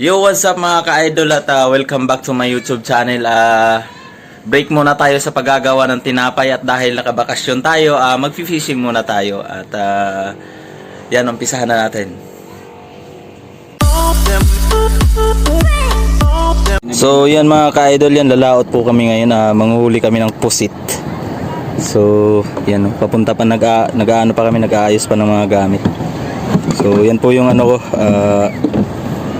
Yo, what's up mga ka-idol at ah, welcome back to my YouTube channel. Ah, break muna tayo sa paggagawa ng tinapay at dahil nakabakasyon tayo, ah, magfi-fishing muna tayo at ah, yan, umpisahan na natin. So yan mga ka-idol yan, lalaot po kami ngayon, ah, manguhuli kami ng pusit. So yan, papunta pa, nag nag-ano pa kami, nag-aayos pa ng mga gamit. So yan po yung ano ko, ah,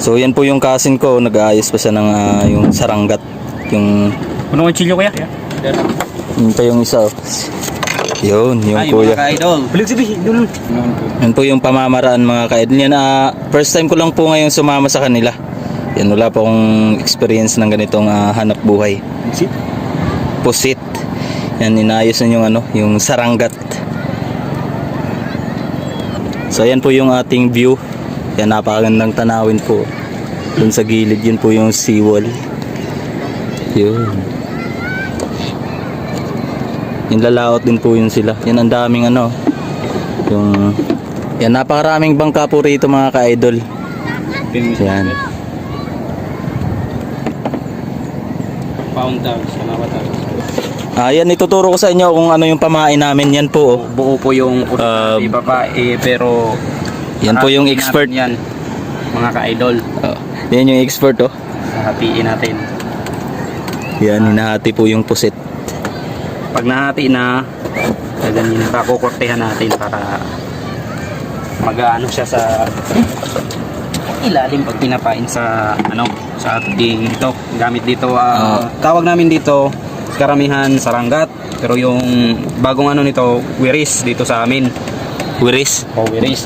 So yan po yung kasin ko, nag-aayos pa siya ng ah, yung saranggat, yung Puno ng chilyo kuya? yun pa yung isa. oh. Yun, yung kuya. ka-idol. Balik sabi, dulun. Yan po yung pamamaraan mga kaidol. Yan, ah, first time ko lang po ngayon sumama sa kanila. Yan, wala po akong experience ng ganitong ah, hanap buhay. Sit. Pusit. Yan, inayos na yung ano, yung saranggat. So yan po yung ating view. Yan, napakagandang tanawin po. Dun sa gilid, yun po yung seawall. Yun. Yung lalaot din po yun sila. Yan ang daming ano. Yung yan napakaraming bangka po rito mga ka-idol. Yan. Pound down, salamat tayo. Ah, yan ituturo ko sa inyo kung ano yung pamain namin yan po. oh. Buo po yung Ah, uh, babae pero Yan po yung expert. Yan, mga ka-idol. Oh, yan yung expert oh. Hahatiin natin. Yan hinahati po yung pusit. Pag nahati na, gaganyan pa kukortehan natin para mag-ano siya sa ilalim pag pinapain sa ano sa ating ito gamit dito ah, tawag namin dito karamihan saranggat pero yung bagong ano nito wiris dito sa amin Wiris. o wiris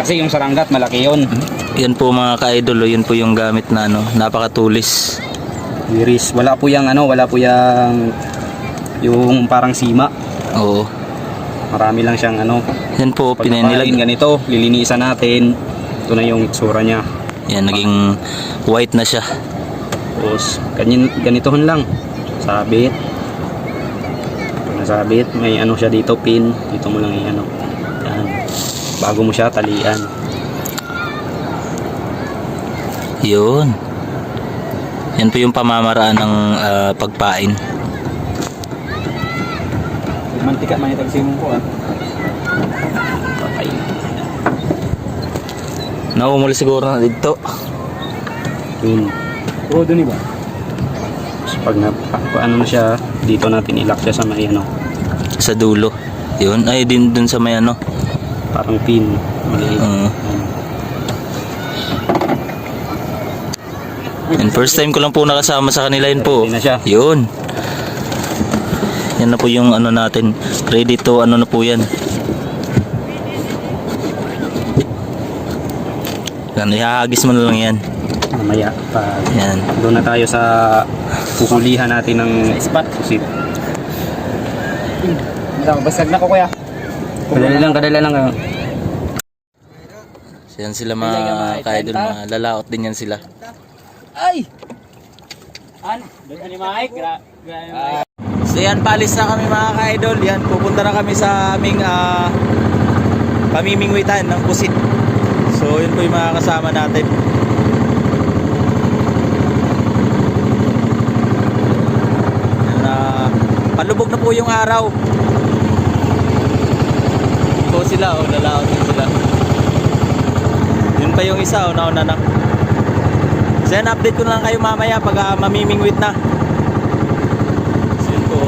kasi yung saranggat malaki yon Yan po mga ka-idol, oh, yun po yung gamit na ano, napakatulis. wiris wala po yung ano wala po yung yung parang sima Oo. marami lang siyang ano Yan po, pag pinanilag. ganito lilinisan natin ito na yung itsura niya Yan, naging white na siya. tapos ganyan, ganitohan lang sabit pag nasabit may ano siya dito pin dito mo lang i-ano yan bago mo siya talian Yun. Yan po yung pamamaraan ng ah, pagpain. mantika man itag simong ko ah Naumuli siguro na dito. yun oo dun iba Tapos pag na pa- ano na siya dito natin ilak siya sa may ano Sa dulo. Yun. Ay, din dun sa may ano. Parang pin maliit Oo. And first time ko lang po nakasama sa kanila yun po. Na siya. Yun. Yan na po yung ano natin. Ready to ano na po yan. Yan, ihahagis mo na lang yan. mamaya pag Yan. doon na tayo sa puhulihan natin ng spot pusit basag na ko kuya kadali lang kadali lang ah. So, yan sila mga kaidol, mga lalaot din yan sila. ay an doon ni Mike gra gra So yan, palis na kami mga ka-idol. Yan, pupunta na kami sa aming ah, pamimingwitan ng pusit. So yun po yung mga kasama natin. Yan, ah, palubog na po yung araw. Sila, oh, lalaot din sila. Yun pa yung isa, oh, nauna na. So yan, update ko na lang kayo mamaya pag ah, mamimingwit na. So yun po.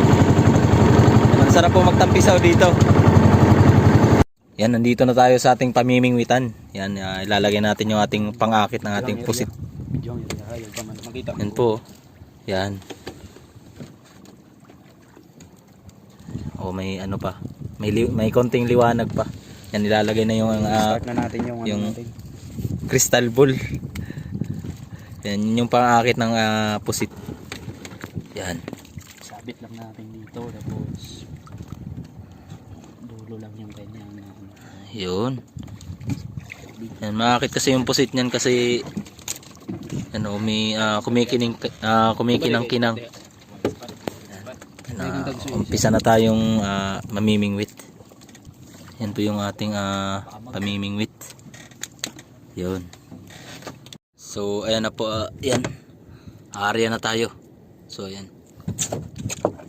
Ang sarap po magtampisaw dito. Yan, nandito na tayo sa ating pamimingwitan. Yan, ah, ilalagay natin yung ating pangakit ng ating pusit. Yan po. Yan. Oh, may ano pa. May li- may konting liwanag pa. Yan nilalagay na yung ah, start na natin yung ano yung- natin crystal ball. Yan yun yung pangakit ng ah, pusit. Yan. sabit lang natin dito tapos dulo lang yung na ano. Yun. Yan, makakit kasi yung pusit niyan kasi ano, may ah, kumikining ah, kumikinang-kinang. Na umpisa na tayong ah, mamimingwit. Yan po yung ating ah, pamimingwit. Yun. So, ayan na po. ah, yan. Area na tayo. So, ayan.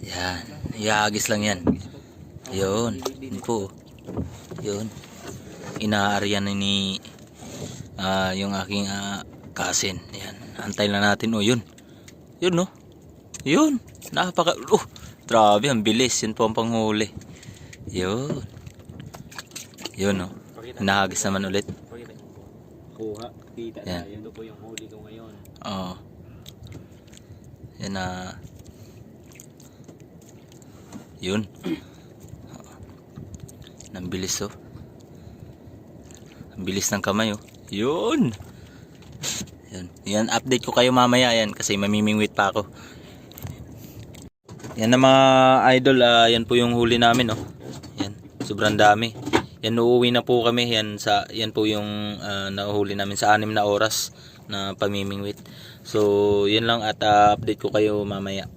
Yan. Iahagis lang yan. Yun. Yun po. Yun. Inaarya na ni ah, yung aking ah, cousin. Yan. Antay lang natin. O, yun. Yun, no? Yun. Napaka... Oh, grabe. Ang bilis. Yun po ang panghuli. Yun. Yun, no? Nahagis naman ulit. Kuha. Kita Yan. Yan. Ito po yung huli ko ngayon. Oo. Yan na. Yun. Ang bilis oh. Ang bilis ng kamay oh. Yun. Yan. Yan, update ko kayo mamaya yan kasi mamimingwit pa ako. Yan na mga idol, ah, yan po yung huli namin oh. Yan, sobrang dami. Yan uuwi na po kami. Yan sa yan po yung ah, nahuhuli namin sa anim na oras na pamimingwit. So, yun lang at ah, update ko kayo mamaya.